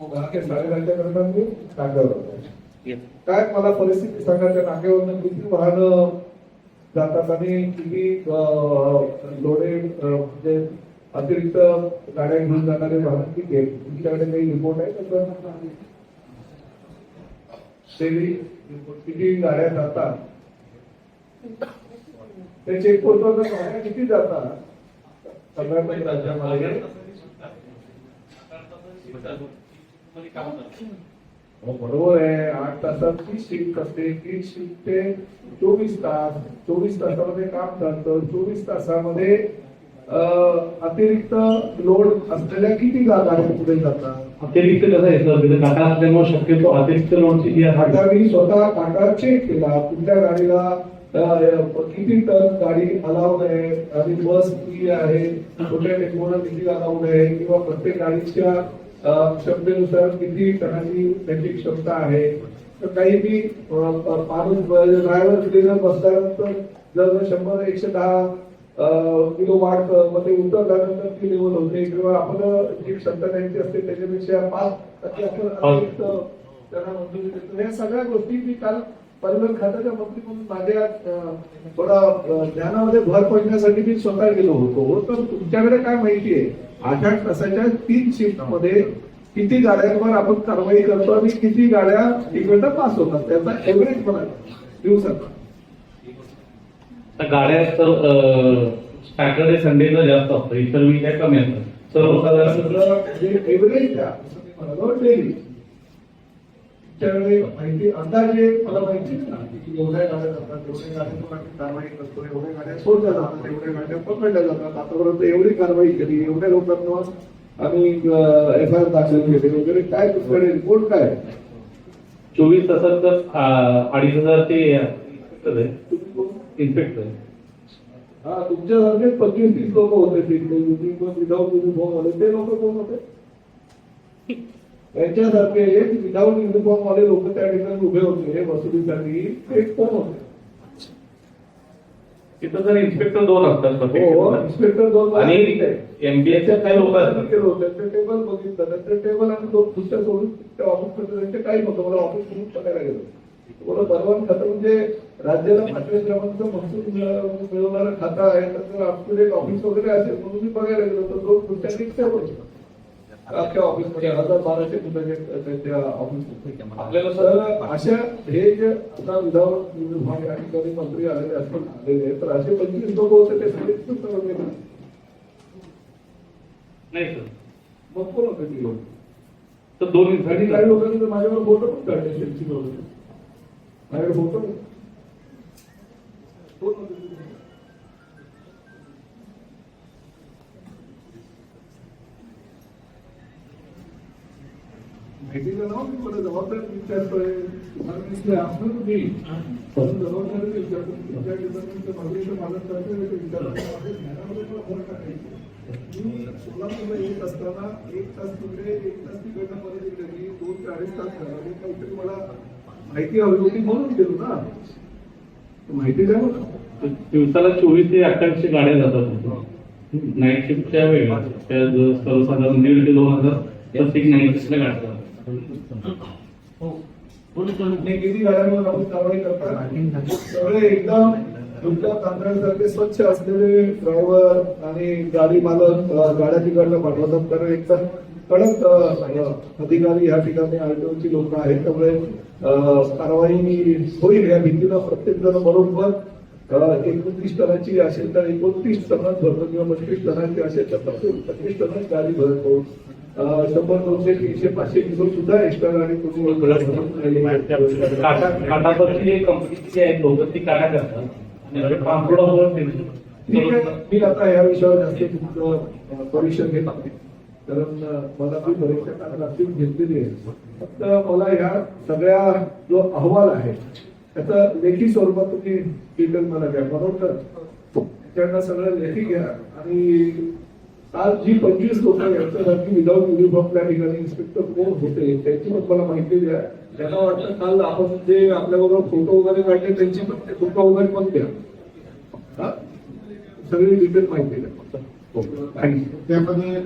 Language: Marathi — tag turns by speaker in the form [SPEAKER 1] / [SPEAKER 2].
[SPEAKER 1] साडेदहाच्या मी. काय मला परिस्थिती सांगायच्या नाक्यावरनं किती वाहनं जातात आणि किती लोडेड म्हणजे अतिरिक्त गाड्या घेऊन जाणारे वाहन किती आहेत? तुमच्याकडे काही रिपोर्ट आहे डेली किती गाड्या जातात? ते चेकपोस्टवर गाड्या किती जातात? सगळ्या राज्यामध्ये हो बरोबर आहे आठ तासात तीस शिफ्ट असते तीस शिफ्ट ते चोवीस तास. चोवीस तासामध्ये काम चालतं. चोवीस तासामध्ये अतिरिक्त लोड असलेल्या किती गा- गाड्या पुढे जातात
[SPEAKER 2] अतिरिक्त कसं आहे सर तिथे टाटा असल्यामुळे शक्यतो अतिरिक्त लोनची जी
[SPEAKER 1] आता मी स्वतः टाटा चेक केला. तुमच्या गाडीला किती टन गाडी अलाउड आहे? आणि बस किती आहे? कुठल्या टेम्पोला किती अलाउड आहे? किंवा प्रत्येक गाडीच्या अं, क्षमतेनुसार किती टनाची त्याची क्षमता आहे? तर काही मी माणूस ड्रायव्हर क्लिनर बसल्यानंतर जर शंभर एकशे दहा किलो वाढमध्ये उतरल्यानंतर ती लेवल होते किंवा आपण जी क्षमता त्यांची असते त्याच्यापेक्षा पाच टक्के आपण त्यांना मंजुरी देतो. या सगळ्या गोष्टी मी काल परिवहन खात्याच्या मंत्री म्हणून माझ्या थोडा ज्ञानामध्ये भर पडण्यासाठी मी स्वतः गेलो होतो. तर तुमच्याकडे काय माहिती आहे? आठ आठ तासाच्या तीन शिफ्टमध्ये किती गाड्यांवर आपण कारवाई करतो आणि किती गाड्या इकडनं पास होतात? त्याचा एव्हरेज मला दिवसाचा
[SPEAKER 2] गाड्या तर सॅटर्डे संडेला जास्त असतं इतर वीक आहे कमी असतं सर्वसाधारण
[SPEAKER 1] एव्हरेज द्या तुमच्याकडे माहिती अंदाजे मला माहिती आहे ना की एवढ्या गाड्या जातात एवढ्या गाड्यांवर आम्ही कारवाई करतो एवढ्या गाड्या सोडल्या जातात एवढ्या गाड्या पकडल्या जातात. आतापर्यंत एवढी कारवाई केली एवढ्या लोकांवर आम्ही एफ आय आर दाखल केले वगैरे. काय तुमच्याकडे रिपोर्ट काय?
[SPEAKER 2] चोवीस तासात अडीच हजार ते
[SPEAKER 1] कोण?
[SPEAKER 2] इन्स्पेक्टर
[SPEAKER 1] हा तुमच्यासारखे पंचवीस तीस लोक होते तिकडे. विदाऊट युनिफॉर्म वाले ते लोक कोण होते? त्यांच्यासारखे विदाऊट युनिफॉर्म वाले लोक त्या ठिकाणी उभे होते. वसुलीसाठी ते कोण होते.
[SPEAKER 2] तिथं जर इन्स्पेक्टर दोन असतात प्रत्येक
[SPEAKER 1] हो. इन्स्पेक्टर दोन
[SPEAKER 2] आणि एमबीएच्या काही लोक
[SPEAKER 1] केलं होतं त्यांचं टेबल बघितलं त्यांचं टेबल आणि दोन खुर्च्या सोडून त्या ऑफिस त्यांचे काही नव्हतं. मला ऑफिस म्हणून बघायला गेलो. मला परवान खातं म्हणजे राज्याला पाचव्या क्रमांकाचं महसूल मिळ- मिळवणारं खातं आहे. त्याचं अप ऑफिस वगैरे असेल म्हणून मी बघायला गेलो. तर दोन खुर्च्या निघत्या होत्या अख्ख्या ऑफिसमध्ये हजार बाराशे खुर्च्या त्यांच्या ऑफिस
[SPEAKER 2] आपल्याला सर
[SPEAKER 1] अशा हे जे आता विधाऊट युनिफॉर्म या ठिकाणी मंत्री आलेले असतात आलेले तर असे पंचवीस लोक होते ते सगळे नाही.
[SPEAKER 2] सर.
[SPEAKER 1] मग कोण होते ती लोक?
[SPEAKER 2] तर दोन
[SPEAKER 1] आणि काही लोकांनी माझ्यावर फोटो पण काढले माझ्याकडे फोटो पण. कोण होते नाव मी मला जबाबदारी विचारतोय मी पण जबाबदारी विचारतो तुमच्या डिपार्टमेंटचं मागणीचं पालन करतोय ते विचारतो माझ्या ज्ञानामध्ये मला फरक आहे मी सोलापूरला येत असताना एक तास तिकडे एक तास तिकडनं मी दोन ते अडीच तास घालवले काहीतरी मला माहिती हवी होती म्हणून गेलो ना तर माहिती द्या
[SPEAKER 2] दिवसाला चोवीस ते अठ्ठावीसशे गाड्या जातात नाईट शिफ्टच्या वेळेला त्या सर्वसाधारण दीड ते दोन हजार प्रत्येक नाईट शिफ्टला गाड्या जातात
[SPEAKER 1] आणि आपण कारवाई करतात सगळे एकदम तुमच्या तांत्र्यासारखे स्वच्छ असलेले ड्रायव्हर आणि गाडी मालक गाड्या तिकडनं पाठवतात कारण एकदम कडक अधिकारी या ठिकाणी आरटीओची लोक आहेत त्यामुळे कारवाई होईल या भीतीनं प्रत्येक जण बरोबर. एकोणतीस टनाची असेल तर एकोणतीस टनात भरतो किंवा पंचवीस टनाची असेल तर प्रत्येक पंचवीस टनात गाडी भरतो शंभर दोनशे तीनशे पाचशे किलो सुद्धा एक्स्ट्रा तुम्ही
[SPEAKER 2] टाटाची जी कंपनीची जी आहेत लोक ती काटा करतात आणि ट्रान्सपोर्ट
[SPEAKER 1] ठीक आहे मी आता या विषयावर जास्त तुमचं परीक्षण घेत नाही. कारण मला ती परीक्षा अशीच घेतलेली आहे फक्त मला ह्या सगळ्या जो अहवाल आहे त्याचा लेखी स्वरूपात तुम्ही डिटेल मला द्या. बरोबर? त्यांना सगळं लेखी घ्या. आणि काल जी पंचवीस लोक यांच्यासारखी विदाऊट युनिफॉर्म त्या ठिकाणी इन्स्पेक्टर कोण होते त्याची पण मला माहिती द्या. त्यांना वाटतं काल आपण जे आपल्याबरोबर फोटो वगैरे काढले त्यांची पण ते फोटो वगैरे पण द्या. सगळी डिटेल माहिती द्या. हो. थँक्यू
[SPEAKER 3] त्यामध्ये